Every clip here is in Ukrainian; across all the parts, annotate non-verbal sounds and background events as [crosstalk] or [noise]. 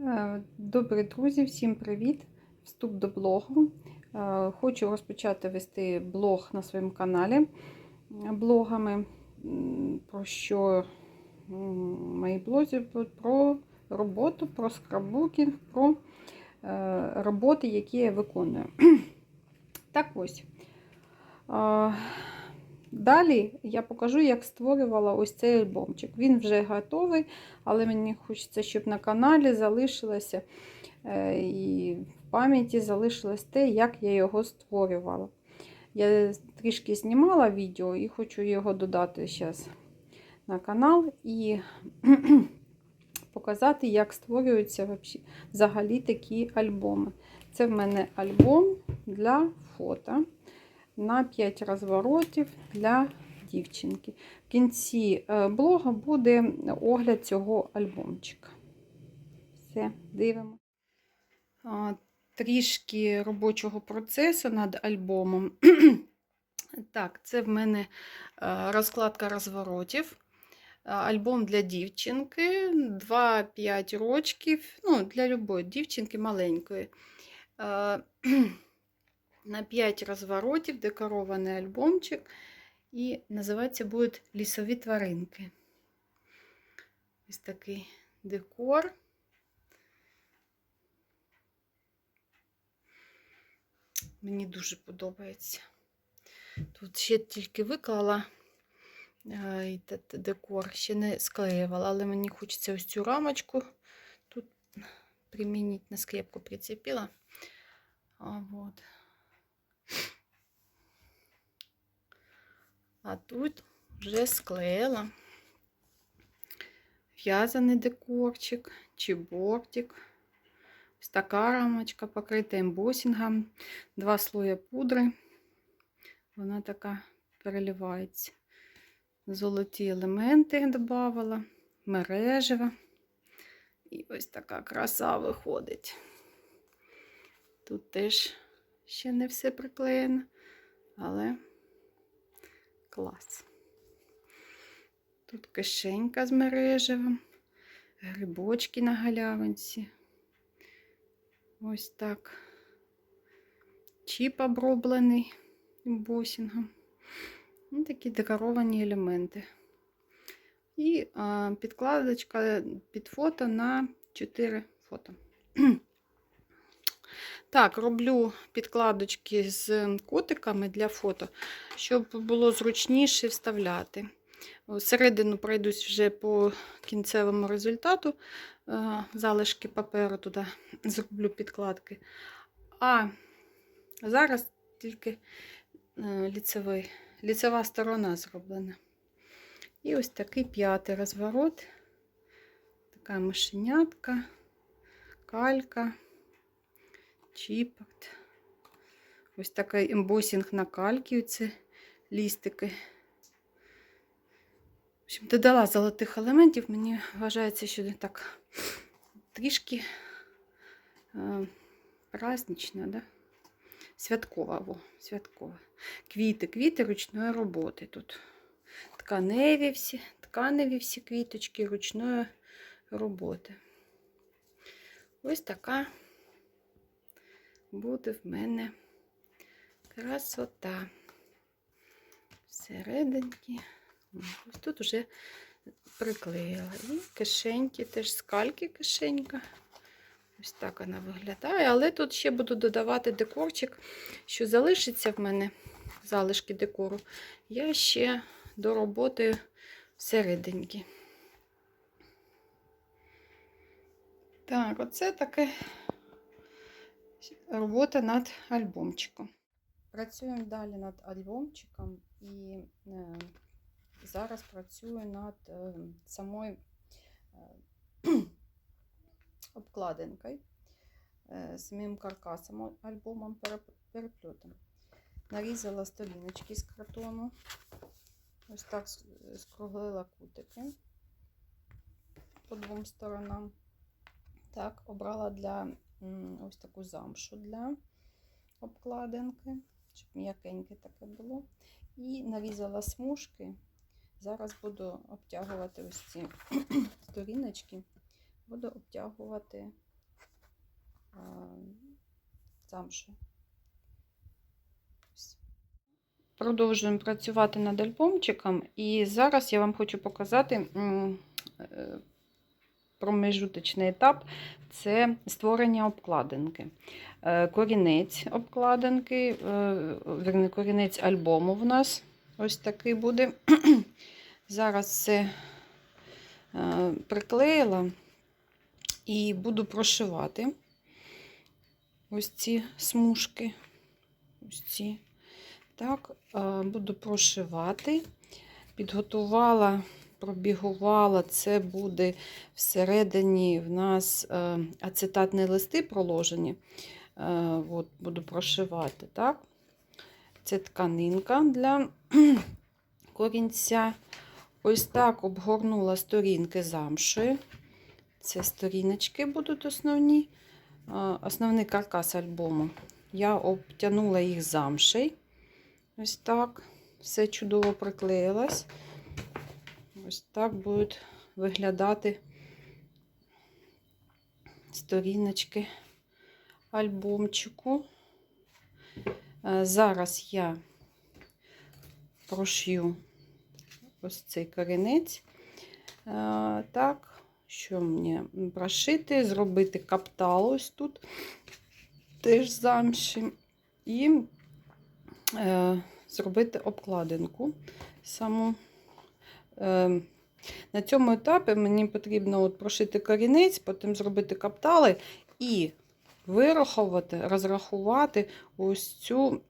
Е, Добрі друзі, всім привіт! Вступ до блогу. Е, Хочу розпочати вести блог на своєму каналі блогами. Про що мої будуть про роботу, про скраббукінг, про е, роботи, які я виконую. [clears throat] Так ось. Далі я покажу, як створювала ось цей альбомчик. Він вже готовий, але мені хочеться, щоб на каналі залишилося е, і в пам'яті залишилось те, як я його створювала. Я трішки знімала відео і хочу його додати зараз на канал і [clears throat] показати, як створюються взагалі такі альбоми. Це в мене альбом для фото на 5 розворотів для дівчинки. В кінці е, блога буде огляд цього альбомчика. Все, дивимо. Трішки робочого процесу над альбомом. [clears throat] Так, це в мене е, розкладка розворотів. Е, Альбом для дівчинки 2-5 рочків. Ну, для любої дівчинки маленької. [clears throat] На 5 розворотів декорований альбомчик. І називається буде Лісові тваринки. Ось такий декор. Мені дуже подобається. Тут ще тільки виклала е, декор, ще не склеювала, але мені хочеться ось цю рамочку тут примінити на скрепку прицепила. А, вот. А тут вже склеїла в'язаний декорчик чи бортик. Ось така рамочка покрита ембосінгом, два слої пудри. Вона така переливається. Золоті елементи додавала, мережева. І ось така краса виходить. Тут теж ще не все приклеєно, але клас. Тут кишенька з мережевим, грибочки на галявинці. Ось так. Чіп оброблений босінгом. Ось такі декоровані елементи. І а, підкладочка під фото на 4 фото. Так, роблю підкладочки з котиками для фото, щоб було зручніше вставляти. Середину пройдусь вже по кінцевому результату. Е, Залишки паперу туди [laughs] зроблю підкладки. А зараз тільки е, ліцевий, ліцева сторона зроблена. І ось такий п'ятий розворот. Така мишенятка, калька, чіпот. Ось такий ембосінг на кальки, оце лістики. В общем, додала золотих елементів, мені вважається, що так трішки е, празднична, да? святкова. Во, святкова. Квіти, квіти ручної роботи тут. Тканеві всі, тканеві всі квіточки ручної роботи. Ось така буде в мене красота. Всерединки. Ось тут вже приклеїла. І кишеньки, теж скальки кишенька. Ось так вона виглядає. Але тут ще буду додавати декорчик, що залишиться в мене залишки декору. Я ще до роботи всерединки. Так, оце таке робота над альбомчиком. Працюємо далі над альбомчиком і е, зараз працюю над е, самою е, [clears throat] обкладинкою, е, самим каркасом альбомом переп- Нарізала сторіночки з картону. Ось так скруглила кутики по двом сторонам. Так, обрала для ось таку замшу для обкладинки, щоб м'якеньке таке було. І нарізала смужки. Зараз буду обтягувати ось ці [clears throat] сторіночки, буду обтягувати. Ось. Продовжуємо працювати над альбомчиком, і зараз я вам хочу показати е, промежуточний етап це створення обкладинки. Е, Корінець обкладинки, е, корінець альбому в нас ось такий буде. [clears throat] Зараз це е, приклеїла і буду прошивати ось ці смужки. Ось ці. Так, буду прошивати. Підготувала, пробігувала, це буде всередині в нас е, ацетатні листи проложені. Е, От, буду прошивати. так. Це тканинка для [clears throat] корінця. Ось так обгорнула сторінки замшою. Це сторіночки будуть основні. Е, Основний каркас альбому. Я обтянула їх замшею. Ось так. Все чудово приклеїлось. Ось так будуть виглядати сторіночки альбомчику. Е, Зараз я прошью ось цей корінець. Е, Так, що мені прошити, зробити каптал ось тут, теж замші, і е, зробити обкладинку саму. Е, на цьому етапі мені потрібно от прошити корінець, потім зробити каптали і вирахувати, розрахувати ось цю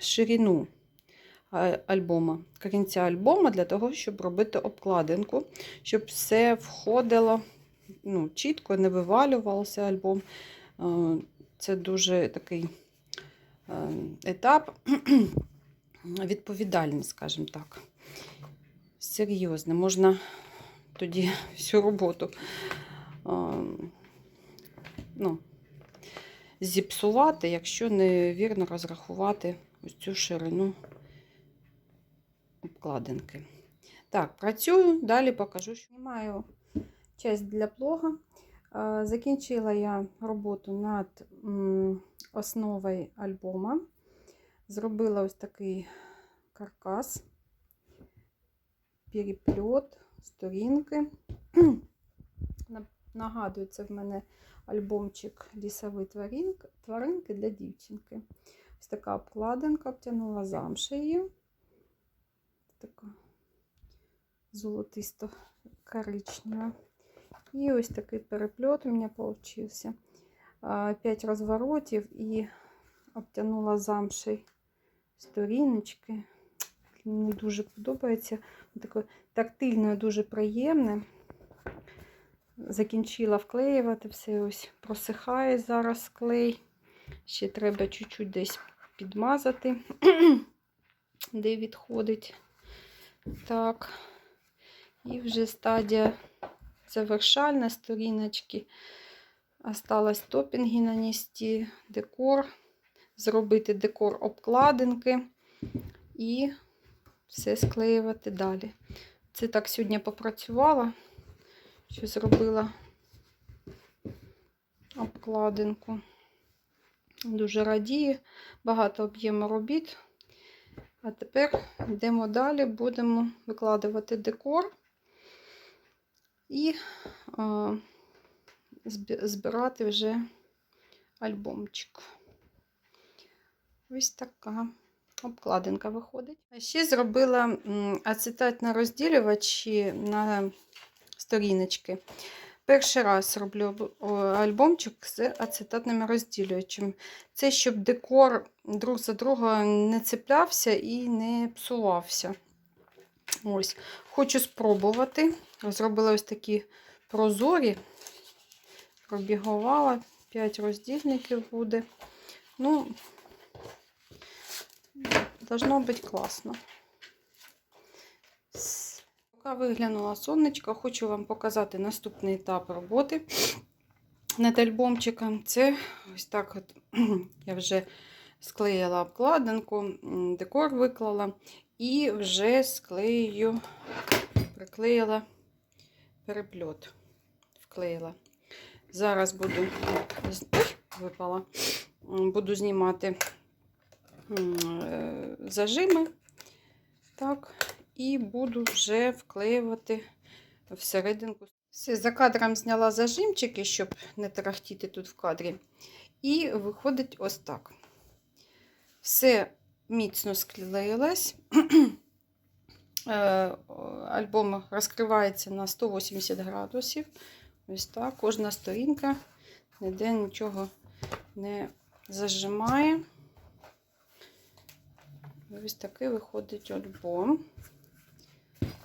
ширину альбома, корінця альбома для того, щоб робити обкладинку, щоб все входило ну, чітко, не вивалювався альбом. Е, Це дуже такий е, етап [clears throat] відповідальний, скажімо так. Серйозно, можна тоді всю роботу а, ну, зіпсувати, якщо невірно розрахувати ось цю ширину обкладинки. Так, працюю, далі покажу. що Знімаю часть для блога. А, Закінчила я роботу над основою альбома. Зробила ось такий каркас перепльот, сторінки. [clears throat] На- Нагадую, це в мене альбомчик лісові тваринки, тваринки для дівчинки. Ось така обкладинка, обтянула замшею. Така золотисто-коричнева. І ось такий перепльот у мене вийшов. 5 розворотів і обтянула замшею сторіночки. Мені дуже подобається. Таке тактильне, дуже приємне. Закінчила вклеювати все, ось просихає зараз клей. Ще треба чуть-чуть десь підмазати, [clears throat] де відходить. Так. І вже стадія завершальна сторіночки. Осталось топінги нанести, декор, зробити декор обкладинки і все склеювати далі. Це так сьогодні попрацювала, що зробила обкладинку. Дуже радію, багато об'єму робіт. А тепер йдемо далі, будемо викладувати декор і а, збирати вже альбомчик. Ось така обкладинка виходить. Ще зробила м, ацетатні розділювачі на сторіночки. Перший раз роблю альбомчик з ацетатними розділювачами. Це щоб декор друг за друга не цеплявся і не псувався. Ось. Хочу спробувати. Зробила ось такі прозорі, пробігувала, 5 роздільників буде. Ну, должно бути класно. Поки виглянула сонечко, хочу вам показати наступний етап роботи над альбомчиком. Це ось так от [clears throat] я вже склеїла обкладинку, декор виклала і вже склею, приклеїла перепльот. Вклеїла. Зараз буду. випала. Буду знімати зажими. Так, і буду вже вклеювати всерединку. Все, за кадром зняла зажимчики, щоб не тарахтіти тут в кадрі. І виходить ось так. Все міцно склеїлось. [clears throat] Е, Альбом розкривається на 180 градусів. Ось так. Кожна сторінка ніде нічого не зажимає. Ось такий виходить альбом.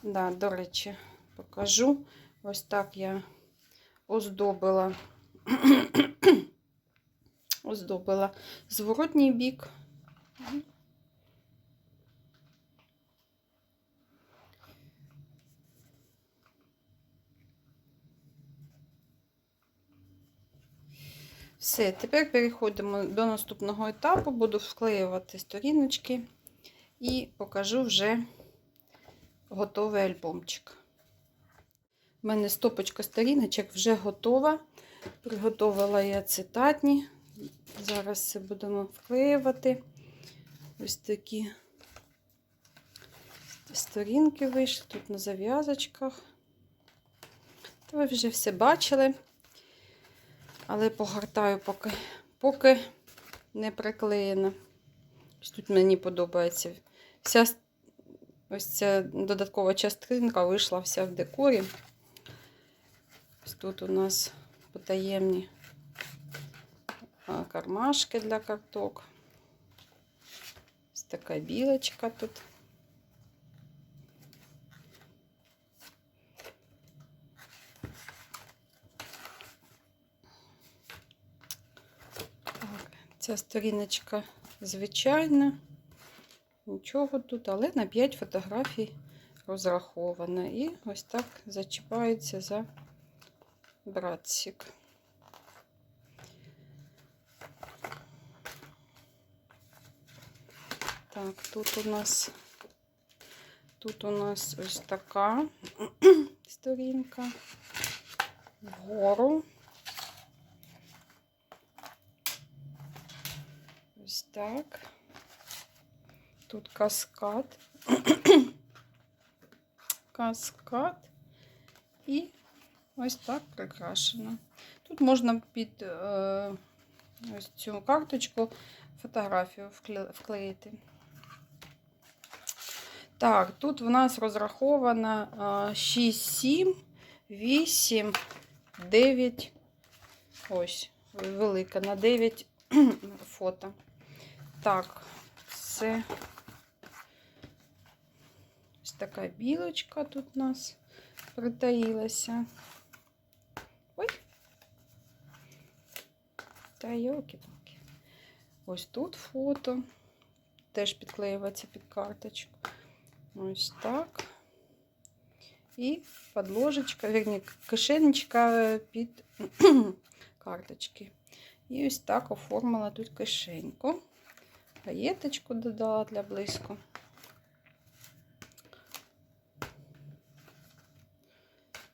Да, до речі, покажу. Ось так я оздобила, [clears throat] оздобила зворотній бік. Все, тепер переходимо до наступного етапу. Буду вклеювати сторіночки і покажу вже готовий альбомчик. У мене стопочка сторіночок вже готова. Приготувала я цитатні. Зараз це будемо вклеювати. Ось такі сторінки вийшли тут на зав'язочках. Ви вже все бачили. Але погортаю, поки, поки не приклеєно. Тут мені подобається. Вся ось ця додаткова частинка вийшла вся в декорі. Ось тут у нас потаємні кармашки для карток. Ось така білочка тут. Ця сторіночка звичайна. Нічого тут, але на 5 фотографій розрахована. І ось так зачіпається за братсик. Так, тут у нас тут у нас ось така [clears throat] сторінка вгору. Ось так. Тут каскад. [coughs] каскад. І ось так прикрашено. Тут можна під е, ось цю карточку фотографію вклеїти. Так, тут в нас розраховано е, 6, 7, 8, 9. Ось, велика, на 9 [coughs] фото. Так, це ось така білочка тут у нас притаїлася. Ой. Та йоки-палки. Ось тут фото. Теж підклеюється під карточку. Ось так. І подложечка, верні, кишенечка під карточки. І ось так оформила тут кишеньку. Гаєточку додала для блиску.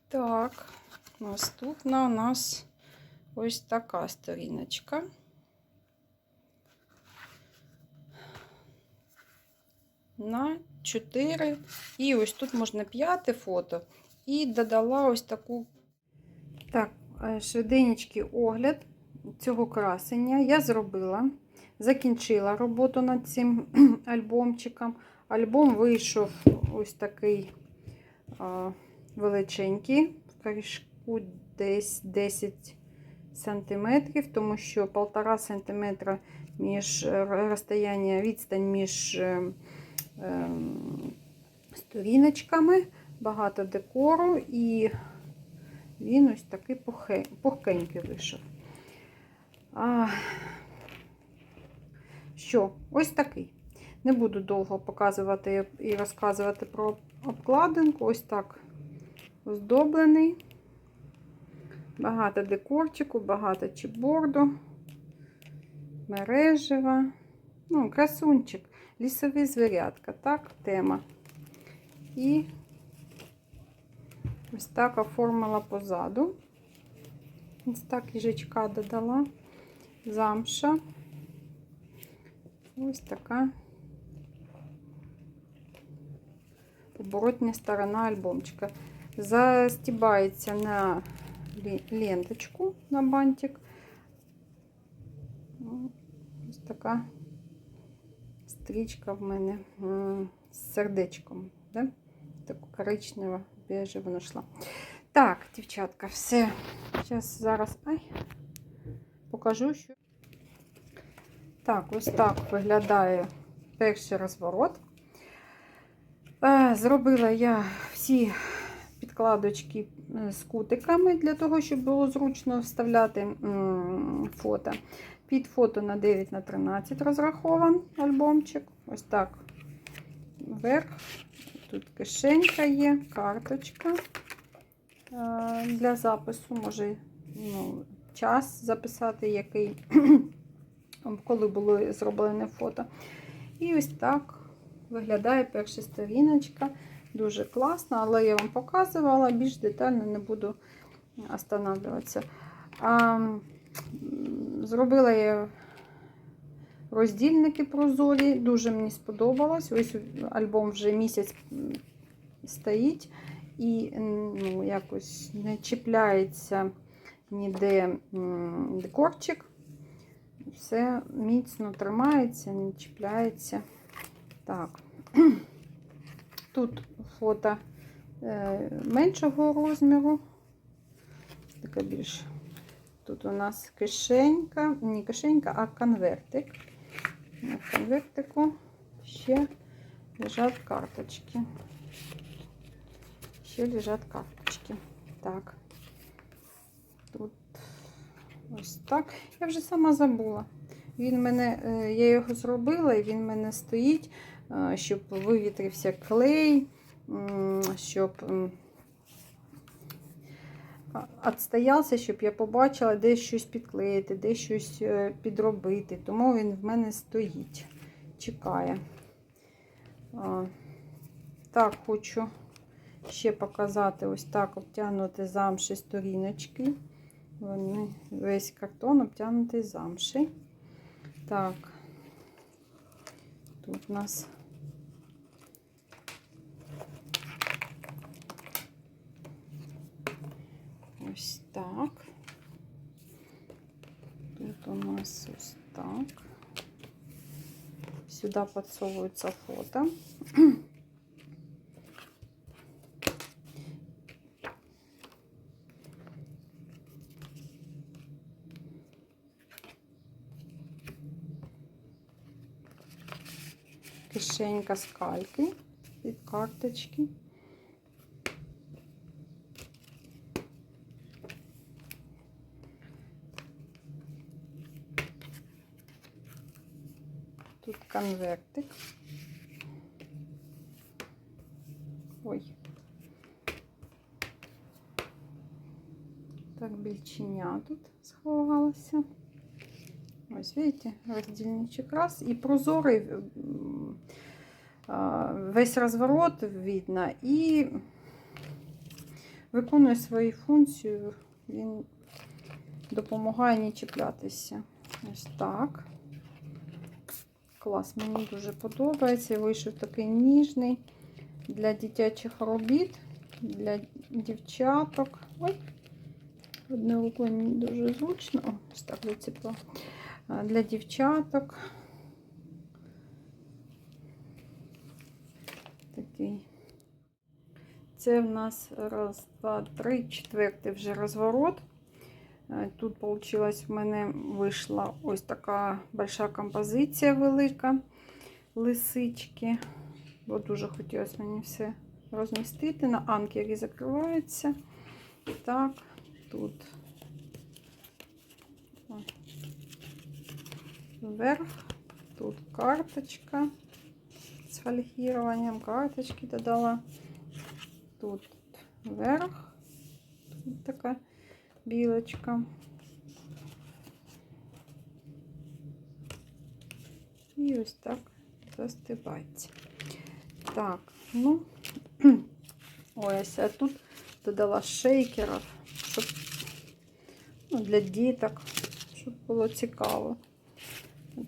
Так, наступна у нас ось така сторіночка. На 4. І ось тут можна п'яте фото. І додала ось таку. Так, е, огляд цього красення я зробила. Закінчила роботу над цим [clears throat] альбомчиком. Альбом вийшов ось такий а, величенький, в корішку десь 10 см, тому що 1,5 см між е, розстояння, відстань між е, е, сторіночками, багато декору, і він ось такий пухе- пухкенький вийшов. А, що, ось такий. Не буду довго показувати і розказувати про обкладинку. Ось так оздоблений. Багато декорчику, багато чіпборду, мережева. Ну, красунчик, лісові звірятка, так, тема. І ось так оформила позаду. Ось так їжачка додала. замша. Ось така оборотня сторона альбомчика. Застібається на лі- ленточку на бантик. Ну, Ось така стрічка в мене м, з сердечком. Да? Таку коричневу бежеву знайшла. Так, дівчатка, все. Зараз зараз ай, покажу, що. Так, ось так виглядає перший розворот. Е, Зробила я всі підкладочки е, з кутиками для того, щоб було зручно вставляти фото. Під фото на 9 на 13 розрахован альбомчик. Ось так вверх. Тут кишенька є, карточка е, для запису. Може ну, час записати, який, коли було зроблене фото. І ось так виглядає перша сторіночка. Дуже класно, але я вам показувала, більш детально не буду останавливатися. А, зробила я роздільники прозорі, дуже мені сподобалось. Ось альбом вже місяць стоїть і ну, якось не чіпляється ніде декорчик. Все міцно тримається, не чіпляється. Так. [clears throat] Тут фото е, меншого розміру. Таке більш. Тут у нас кишенька, не кишенька, а конвертик. На конвертику ще лежать карточки. Ще лежать карточки. Так. Тут ось так. Я вже сама забула. Він мене, е, я його зробила, і він мене стоїть, е, щоб вивітрився клей, щоб відстоявся, щоб я побачила, де щось підклеїти, де щось е, підробити. Тому він в мене стоїть, чекає. Так, хочу ще показати ось так обтягнути замші сторіночки. Вони весь картон обтягнутий замші. Так, тут у нас ось так. Тут у нас ось так. Сюда подсовывается фото. [clears throat] Кишенька з кальки від карточки. Тут конвертик. Ой. Так, більчиня тут сховалася. Ось, видите, роздільничок раз. І прозорий весь розворот видно. І виконує свою функцію. Він допомагає не чіплятися. Ось так. Клас, мені дуже подобається. Вийшов такий ніжний для дитячих робіт, для дівчаток. Ой, одною рукою мені дуже зручно. О, виціпла. А, Для дівчаток. Такий. Це в нас раз, два, три, четвертий вже розворот. Е, Тут получилось в мене вийшла ось така большая композиція велика лисички. Бо дуже хотілося мені все розмістити. На анкері закривається. Так, тут вверх, тут карточка з фольгіруванням, карточки додала. Тут вверх, тут така білочка. І ось так застивається. Так, ну, [clears throat] ось, а тут додала шейкерів, щоб ну, для діток, щоб було цікаво.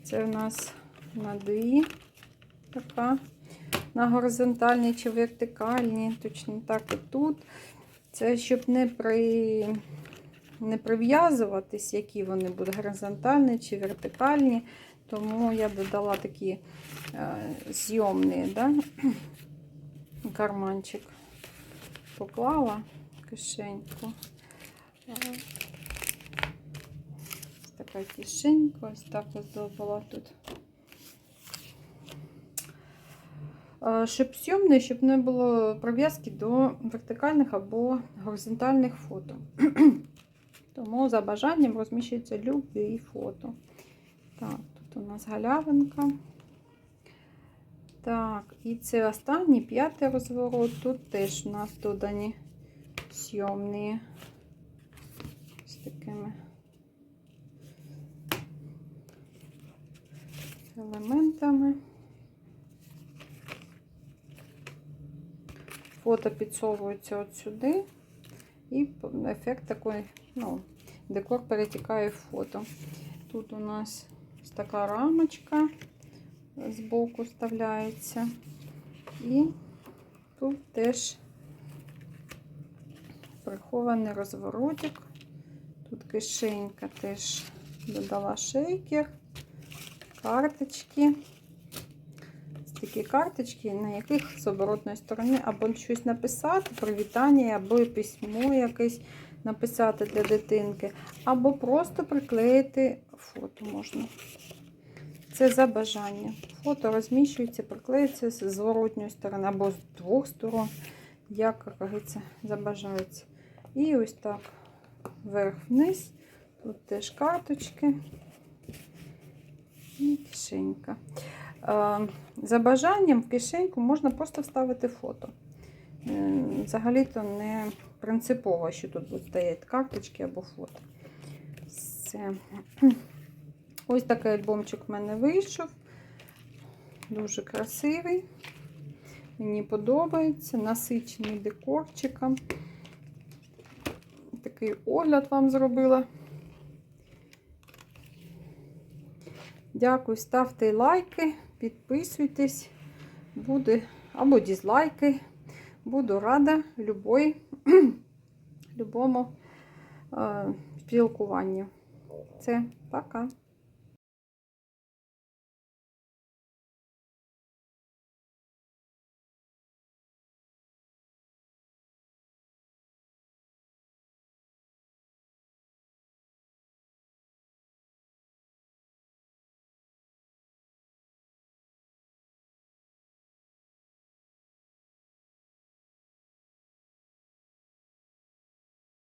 Це у нас на дві така. На горизонтальній чи вертикальній, точно так і тут. Це щоб не при не прив'язуватись, які вони будуть горизонтальні чи вертикальні. Тому я додала такі е, зйомні да? [clears throat] карманчик. Поклала кишеньку. Ось така кишенька, ось так ось зробила тут. Щоб зйомний, щоб не було прив'язки до вертикальних або горизонтальних фото. [clears throat] Тому за бажанням розміщується любі фото. Так, тут у нас галявинка. Так, і це останній п'ятий розворот. Тут теж у нас додані зйомні з такими елементами. Фото підсовується от сюди, і ефект такий, ну, декор перетікає в фото. Тут у нас така рамочка збоку вставляється. І тут теж прихований розворотик. Тут кишенька теж додала шейкер, карточки. Такі карточки, на яких з оборотної сторони або щось написати, привітання, або письмо якесь написати для дитинки, або просто приклеїти фото можна. Це за бажання. Фото розміщується, приклеюється з зворотньої сторони або з двох сторон, як говориться, забажається. І ось так вверх-вниз. Тут теж карточки кишенька. Е, За бажанням в кишеньку можна просто вставити фото. Е, Взагалі-то не принципово, що тут стояти карточки або фото. Все. Ось такий альбомчик в мене вийшов. Дуже красивий. Мені подобається. Насичений декорчиком. Такий огляд вам зробила. Дякую, ставте лайки, підписуйтесь, буде або дізлайки. Буду рада любой, [clears throat] любому е, спілкуванню. Це пока.